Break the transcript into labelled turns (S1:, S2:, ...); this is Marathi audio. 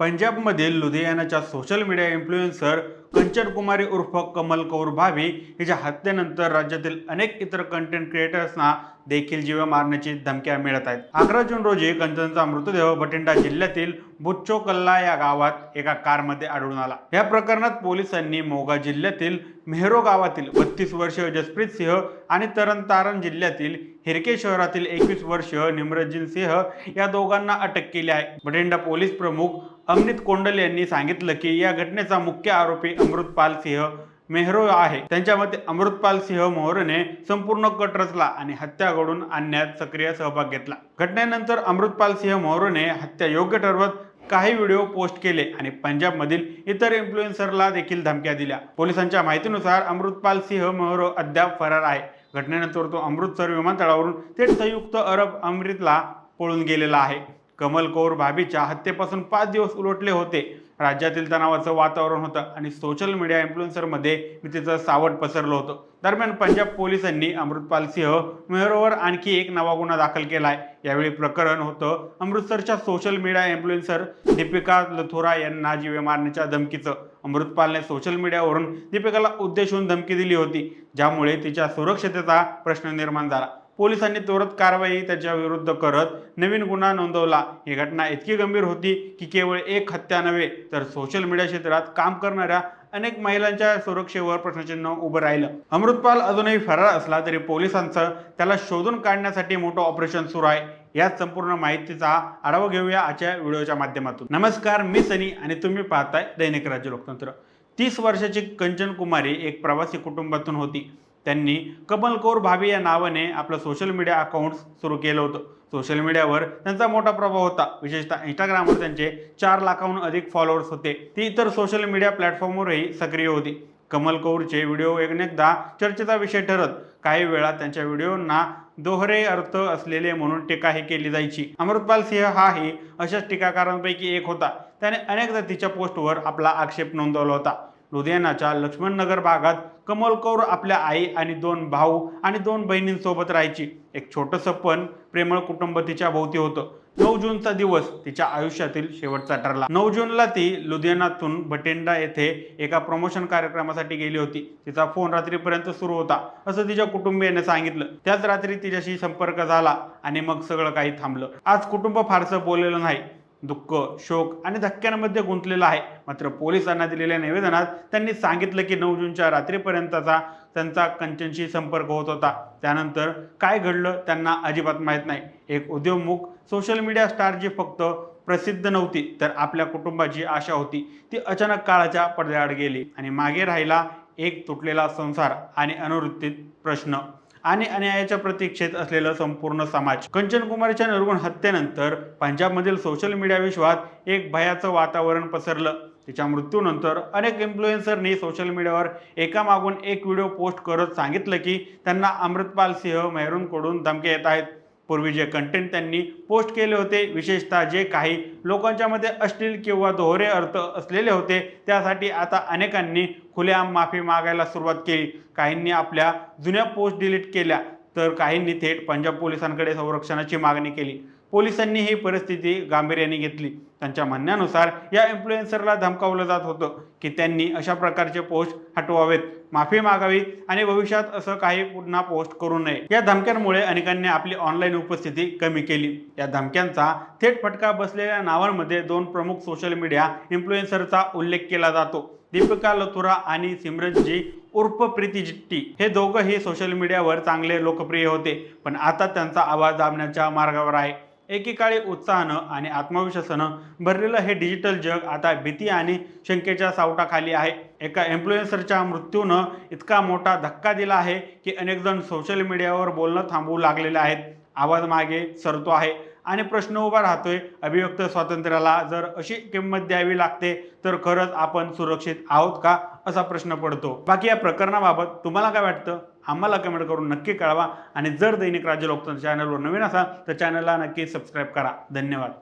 S1: पंजाबमधील लुधियानाच्या social media influencer Kanchan Kumari उर्फ कमल कौर भावे हिच्या हत्येनंतर राज्यातील अनेक इतर कंटेंट क्रिएटर्सना देखील जीव मारण्याची धमक्या मिळत आहेत. अकरा जून रोजी कंचनचा मृतदेह बठिंडा जिल्ह्यातील बुच्चो कल्ला या गावात एका कारमध्ये आढळून आला. या प्रकरणात पोलिसांनी मोगा जिल्ह्यातील मेहरो गावातील बत्तीस वर्षीय जसप्रीत सिंह आणि तरण तारण जिल्ह्यातील हिरके शहरातील एकवीस वर्षीय निमरजीन सिंह या दोघांना अटक केली आहे. बठिंडा पोलीस प्रमुख अमनित कोंडल यांनी सांगितलं की या घटनेचा मुख्य आरोपी अमृतपाल सिंह मेहरो आहे. त्यांच्या मते अमृतपाल सिंह मोहरने संपूर्ण कट रचला आणि हत्या घडून आणण्यात सक्रिय सहभाग घेतला. घटनेनंतर अमृतपाल सिंह मोहरने हत्या योग्य ठरवत काही व्हिडिओ पोस्ट केले आणि पंजाबमधील इतर इन्फ्लुएन्सरला देखील धमक्या दिल्या. पोलिसांच्या माहितीनुसार अमृतपाल सिंह मोहरो अद्याप फरार आहे. घटनेनंतर तो अमृतसर विमानतळावरून थेट संयुक्त अरब अमृतला पळून गेलेला आहे. कमल कौर भाभीच्या हत्येपासून पाच दिवस उलटले होते. राज्यातील तणावाचं वातावरण होतं आणि सोशल मीडिया इन्फ्लुएन्सरमध्ये तिचं सावट पसरलं होतं. दरम्यान पंजाब पोलिसांनी अमृतपाल सिंह मेहरोवर आणखी एक नवा गुन्हा दाखल केला आहे यावेळी प्रकरण होतं अमृतसरच्या social media influencer Deepika Lathora यांना जीवे मारण्याच्या धमकीचं. अमृतपालने सोशल मीडियावरून दीपिकाला उद्देशून धमकी दिली होती ज्यामुळे तिच्या सुरक्षतेचा प्रश्न निर्माण झाला. पोलिसांनी त्वरित कारवाई त्याच्या विरुद्ध करत नवीन गुन्हा नोंदवला. ही घटना इतकी गंभीर होती की केवळ एक हत्या नव्हे तर सोशल मीडिया क्षेत्रात काम करणाऱ्या अनेक महिलांच्या सुरक्षेवर प्रश्नचिन्ह उभं राहिलं. अमृतपाल अजूनही फरार असला तरी पोलिसांचं त्याला शोधून काढण्यासाठी मोठं ऑपरेशन सुरू आहे. यात संपूर्ण माहितीचा आढावा घेऊया आजच्या व्हिडिओच्या माध्यमातून. नमस्कार मी सनी आणि तुम्ही पाहताय दैनिक राज्य लोकतंत्र. तीस वर्षाची कंचन कुमारी एक प्रवासी कुटुंबातून होती. त्यांनी कमल कौर भाभी या नावाने आपलं सोशल मीडिया अकाउंट सुरू केलं होतं. सोशल मीडियावर त्यांचा मोठा प्रभाव होता. विशेषतः इंस्टाग्रामवर त्यांचे चार लाखाहून अधिक फॉलोअर्स होते. ती इतर सोशल मीडिया प्लॅटफॉर्मवरही सक्रिय होती. कमल कौरचे व्हिडिओ अनेकदा चर्चेचा विषय ठरत काही वेळा त्यांच्या व्हिडिओंना दोहरे अर्थ असलेले म्हणून टीकाही केली जायची. अमृतपाल सिंह हाही अशाच टीकाकारांपैकी एक होता. त्याने अनेकदा तिच्या पोस्टवर आपला आक्षेप नोंदवला होता. लुधियानाच्या लक्ष्मणनगर भागात कमल कौर आपल्या आई आणि दोन भाऊ आणि दोन बहिणींसोबत राहायची. एक छोटंसं पण प्रेमळ कुटुंब तिच्या भोवती होतं. नऊ जूनचा दिवस तिच्या आयुष्यातील शेवटचा ठरला. नऊ जूनला ती लुधियानातून बटेंडा येथे एका प्रमोशन कार्यक्रमासाठी गेली होती. तिचा फोन रात्रीपर्यंत सुरू होता असं तिच्या कुटुंबियाने सांगितलं. त्याच रात्री तिच्याशी संपर्क झाला आणि मग सगळं काही थांबलं. आज कुटुंब फारसं बोललेलं नाही. दुःख शोक आणि धक्क्यांमध्ये गुंतलेला आहे. मात्र पोलिसांना दिलेल्या निवेदनात त्यांनी सांगितलं की नऊ जूनच्या रात्रीपर्यंतचा त्यांचा कंचनशी संपर्क होत होता. त्यानंतर काय घडलं त्यांना अजिबात माहीत नाही. एक उद्योगमुख सोशल मीडिया स्टार जी फक्त प्रसिद्ध नव्हती तर आपल्या कुटुंबाची आशा होती. ती अचानक काळाच्या पडद्याआड गेली आणि मागे राहिला एक तुटलेला संसार आणि अनुवृत्तीत प्रश्न. आणि अन्यायाच्या प्रतीक्षेत असलेलं संपूर्ण समाज. कंचन कुमारच्या निर्गुण हत्येनंतर पंजाबमधील सोशल मीडिया विश्वात एक भयाचं वातावरण पसरलं. तिच्या मृत्यूनंतर अनेक इन्फ्लुएन्सरनी सोशल मीडियावर एकामागून एक व्हिडिओ पोस्ट करत सांगितलं की त्यांना अमृतपाल सिंह मेहरूनकडून धमके येत आहेत. पूर्वी जे कंटेंट त्यांनी पोस्ट केले होते विशेषतः जे काही लोकांच्या मध्ये अश्लील किंवा दोहरे अर्थ असलेले होते त्यासाठी आता अनेकांनी खुलेआम माफी मागायला सुरुवात केली. काहींनी आपल्या जुन्या पोस्ट डिलीट केल्या तर काहींनी थेट पंजाब पोलिसांकडे संरक्षणाची मागणी केली. पोलिसांनी ही परिस्थिती गांभीर्याने घेतली. त्यांच्या म्हणण्यानुसार या इन्फ्लुएन्सरला धमकावलं जात होतं की त्यांनी अशा प्रकारचे पोस्ट हटवावेत माफी मागावी आणि भविष्यात असं काही पुन्हा पोस्ट करू नये. या धमक्यांमुळे अनेकांनी आपली ऑनलाईन उपस्थिती कमी केली. या धमक्यांचा थेट फटका बसलेल्या नावांमध्ये दोन प्रमुख सोशल मीडिया इन्फ्लुएन्सरचा उल्लेख केला जातो. दीपिका लथुरा आणि सिमरनजी उर्फ प्रीती जिट्टी. हे दोघंही सोशल मीडियावर चांगले लोकप्रिय होते पण आता त्यांचा आवाज दाबण्याच्या मार्गावर आहे. एकेकाळी उत्साहानं आणि आत्मविश्वासानं भरलेलं हे डिजिटल जग आता भीती आणि शंकेच्या सावटाखाली आहे. एका इन्फ्लुएन्सरच्या मृत्यूनं इतका मोठा धक्का दिला आहे की अनेकजण सोशल मीडियावर बोलणं थांबवू लागलेले आहेत. आवाज मागे सरतो आहे. आणि प्रश्न उभा राहतोय. अभिव्यक्त स्वातंत्र्याला जर अशी किंमत द्यावी लागते तर खरंच आपण सुरक्षित आहोत का असा प्रश्न पडतो. बाकी या प्रकरणाबाबत तुम्हाला काय वाटतं? आम्हाला कमेंट करून नक्की कळवा. आणि जर दैनिक राज्य लोकतंत्र चॅनलवर नवीन असाल तर चॅनलला नक्की सबस्क्राईब करा. धन्यवाद.